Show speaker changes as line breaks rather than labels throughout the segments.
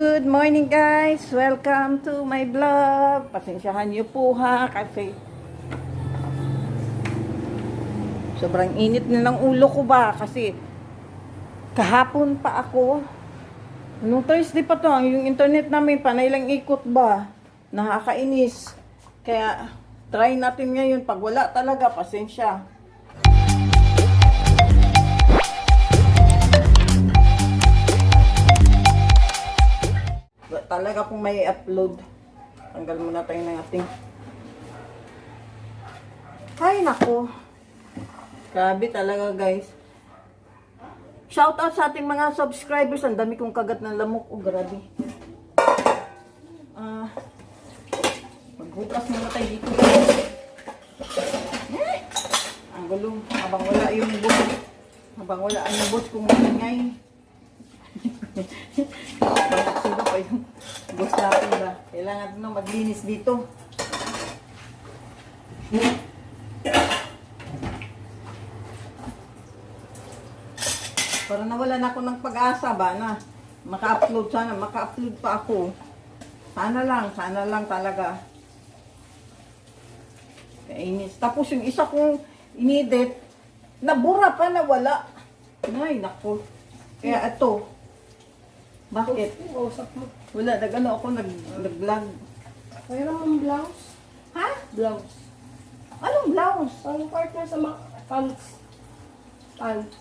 Good morning guys! Welcome to my vlog. Pasensyahan niyo po ha kasi sobrang init na ng ulo ko ba? Kasi kahapon pa ako. Nung Thursday pa to yung internet namin panay lang ikot ba? Nakakainis. Kaya try natin ngayon. Pag wala talaga pasensya talaga kung may upload. Tanggal muna tayo ng ating. Ay, nako. Grabe talaga, guys. Shout out sa ating mga subscribers. Ang dami kong kagat ng lamok. Oh, grabe. Ah, maghugas muna tayo dito. Eh, ang gulo. Habang wala yung boss. Habang wala ang boss kung maingay. Bakit sino pa yung boss natin ba? Kailangan na maglinis dito. Para nawalan ako ng pag-asa ba na maka-upload sana, maka-upload pa ako. Sana lang, sana lang talaga. Kainis. Tapos yung isa kong inedit, nabura pa na wala. Ay, nako. Kaya ito, bakit?
Usap mo.
Wala, nag-ano ako, nag, nag-vlog.
Mayroon mong blouse?
Ha?
Blouse.
Anong blouse?
Ang partner sa mga pants. Pants.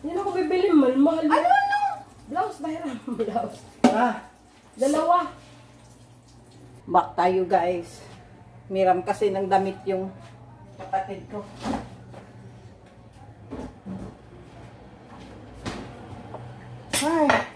Hindi ako bibili man. Mahal.
Ano, ano?
Blouse, bayram. Blouse.
Ah,
Dalawa.
back tayo guys. Miram kasi ng damit yung kapatid ko. Ay.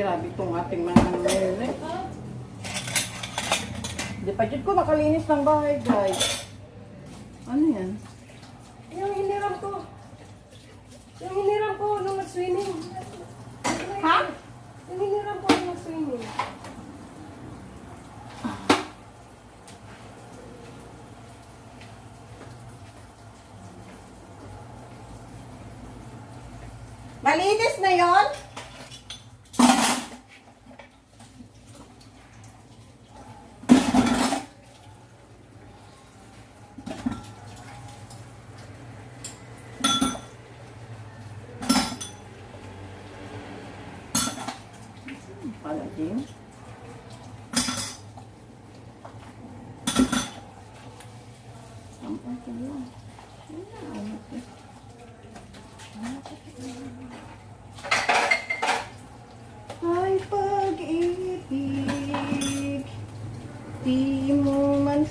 Grabe itong ating mga ano ngayon eh. Pa dyan ko nakalinis ng bahay guys. Ano yan?
Yung hiniram ko. Yung hiniram ko nung nag-swimming.
Ha?
Yung hiniram ko nung nag-swimming.
Malinis na yon? Kilo. Ano ito? Ay pag-ibig man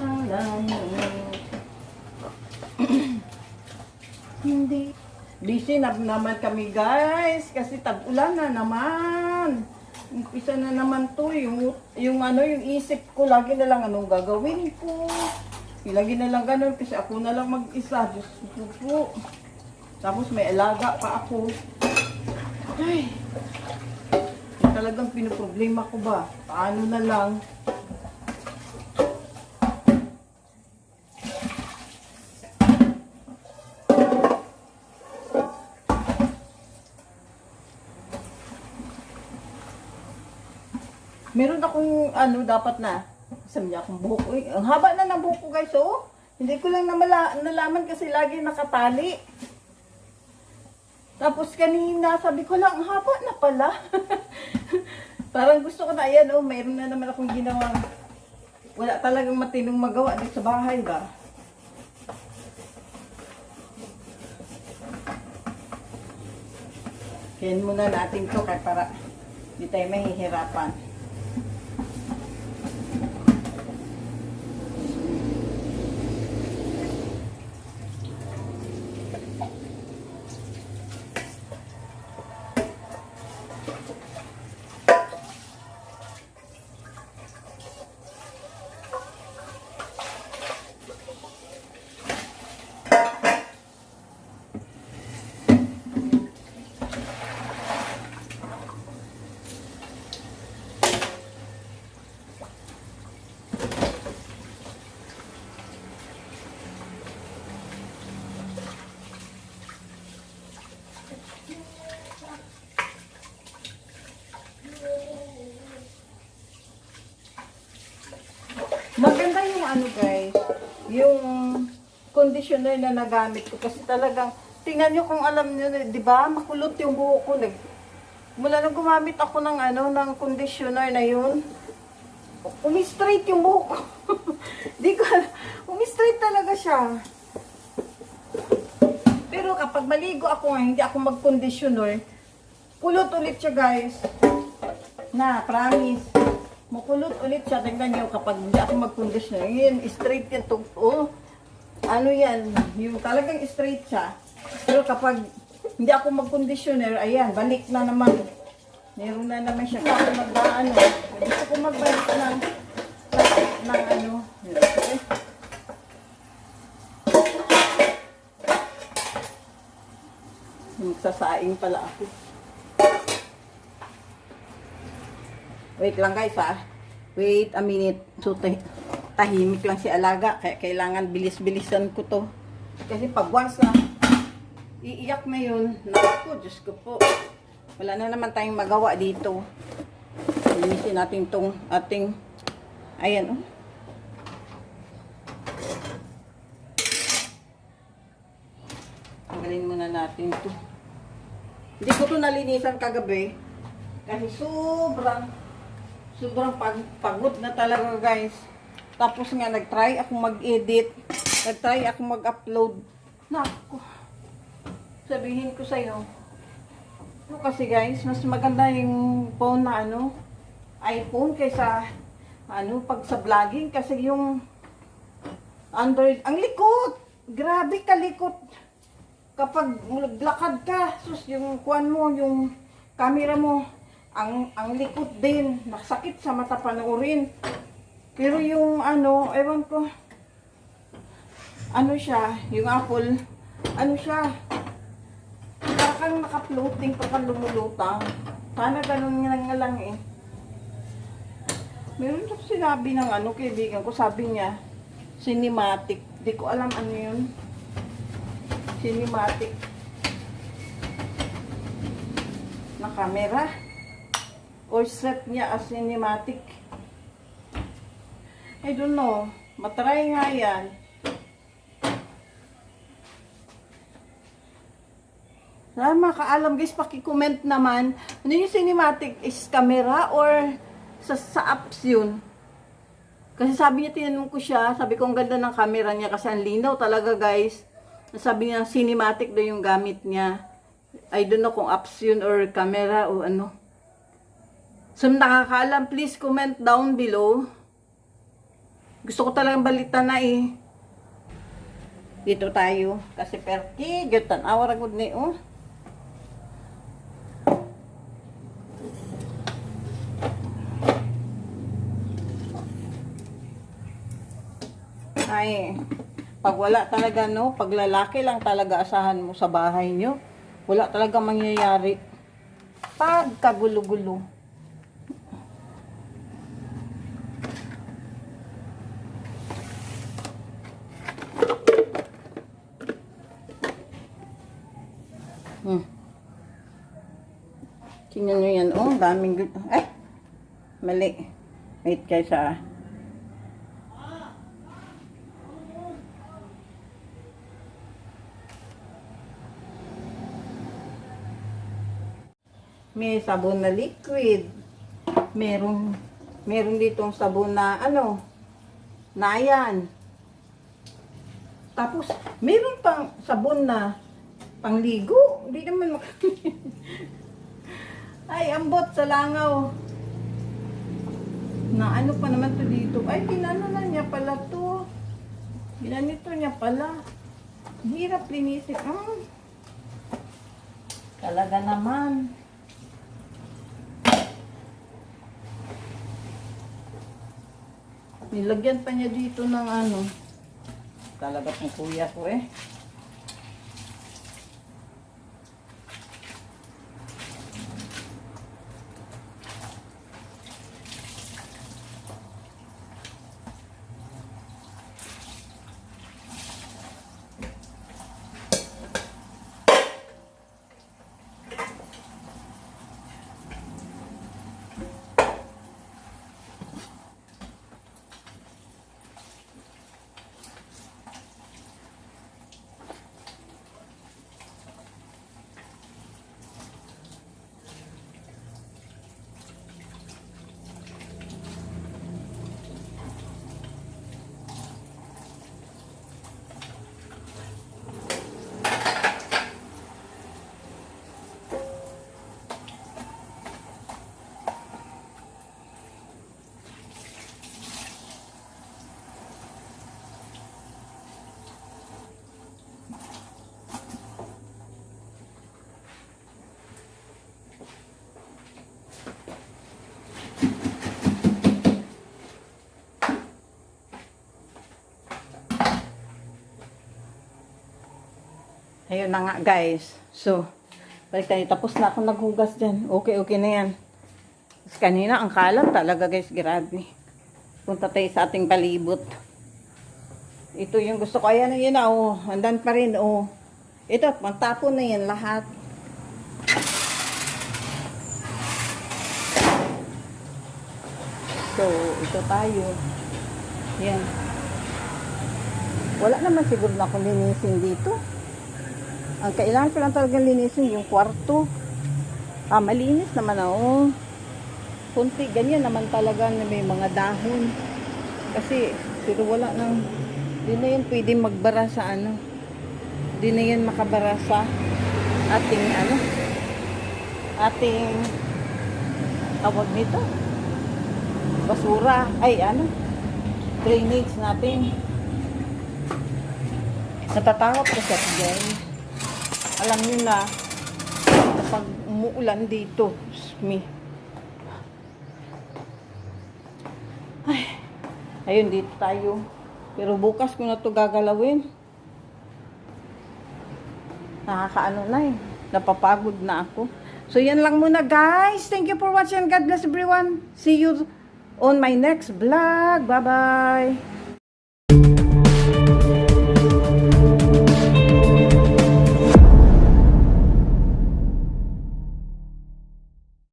Alam mo Hindi Busy na naman kami guys. Kasi tag-ulan na naman. Umpisa na naman to. Yung, yung ano yung isip ko Lagi na lang anong gagawin ko? Lagi na lang ganun Kasi ako na lang mag-isa. Diyos ko po. Tapos may alaga pa ako. Ay, talagang pinoproblema ko ba? Paano na lang? Meron akong ano dapat na. Sabi niya akong buhok. Uy, ang haba na ng buhok ko guys, oh. Hindi ko lang namala, nalaman kasi lagi nakatali. Tapos kanina, sabi ko lang, ang haba na pala. Parang gusto ko na, ayan, oh, mayroon na naman akong ginawa. Wala talagang matinong magawa dito sa bahay ba? Kaya muna natin to para hindi tayo mahihirapan. Maganda yung ano guys, yung conditioner na nagamit ko kasi talagang tingnan nyo kung alam nyo, di ba? Makulot yung buhok ko. Nag, mula nung gumamit ako ng ano, ng conditioner na yun, umi-straight yung buhok ko. di ko, umi-straight talaga siya. Pero kapag maligo ako nga, hindi ako mag-conditioner, kulot ulit siya guys. Na, promise. Makulot ulit siya. Tingnan niyo kapag hindi ako mag-conditioner. Yun, straight yan. to- Oh, ano yan? Yung talagang straight siya. Pero kapag hindi ako mag-conditioner, ayan, balik na naman. Meron na naman siya. Kapag mag-ano, gusto ko magbalik ng, ng ano. Okay. Magsasaing pala ako. Wait lang guys ha. Wait a minute. So, tah- tahimik lang si Alaga. Kaya kailangan bilis-bilisan ko to. Kasi pag once na iiyak na yun, naku, Diyos ko po. Wala na naman tayong magawa dito. Linisin natin tong ating, ayan oh. Tanggalin muna natin to. Hindi ko to nalinisan kagabi. Kasi sobrang, sobrang pag, pagod na talaga guys. Tapos nga nag-try ako mag-edit. Nag-try ako mag-upload. Naku. Sabihin ko sa'yo. Ano kasi guys, mas maganda yung phone na ano, iPhone kaysa ano, pag sa vlogging. Kasi yung Android, ang likot! Grabe kalikot! kapag naglakad ka, sus, yung kuan mo, yung camera mo, ang ang likot din, masakit sa mata panoorin. Pero yung ano, ewan ko, ano siya, yung Apple, ano siya, parang naka-floating, parang lumulutang. Sana ganun nga nga lang eh. Meron siya sinabi ng ano, kaibigan ko, sabi niya, cinematic. Di ko alam ano yun cinematic na camera or set niya as cinematic. I don't know. Matry nga yan. Sana makaalam guys, paki-comment naman. Ano yung cinematic? Is camera or sa, sa apps yun? Kasi sabi niya, tinanong ko siya, sabi ko ang ganda ng camera niya kasi ang linaw talaga guys. Sabi niya, cinematic daw yung gamit niya. I don't know kung apps yun or camera o ano. So, nakakaalam, please comment down below. Gusto ko talagang balita na eh. Dito tayo. Kasi perki, gyutan. Awar agad ni oh. Ay, pag wala talaga no, pag lalaki lang talaga asahan mo sa bahay nyo, wala talaga mangyayari. Pag kagulo-gulo. Hmm. Tingnan nyo yan, oh, daming, gu- ay, mali. Wait guys ah. May sabon na liquid. Merong, meron ditong sabon na ano, na yan. Tapos, meron pang sabon na pangligo. Hindi naman mak- Ay, ambot sa langaw. Na ano pa naman to dito. Ay, pinano na niya pala to. Ginanito niya pala. Hirap linisin. Mm. Talaga naman. Nilagyan pa niya dito ng ano. Talaga pong kuya ko eh. Ayun na nga guys. So, balik tayo. Tapos na ako naghugas dyan. Okay, okay na yan. Tapos kanina, ang kalat talaga guys. Grabe. Punta tayo sa ating palibot. Ito yung gusto ko. Ayan, yun na. Oh. Andan pa rin. Oh. Ito, pantapon na yan lahat. So, ito tayo. Yan. Wala naman siguro na akong linisin dito. Ang kailangan ko lang talaga linisin yung kwarto. Ah, malinis naman ako. Kunti, ganyan naman talaga na may mga dahon. Kasi, pero wala nang, di na yan pwede magbara sa ano. Di na yan makabara sa ating ano, ating, tawag nito, basura, ay ano, drainage natin. Natatakot ko sa guys. Alam niyo na, kapag umuulan dito, me. Ay, ayun dito tayo. Pero bukas ko na to gagalawin. Nakakaano na eh. Napapagod na ako. So yan lang muna guys. Thank you for watching. God bless everyone. See you on my next vlog. Bye-bye.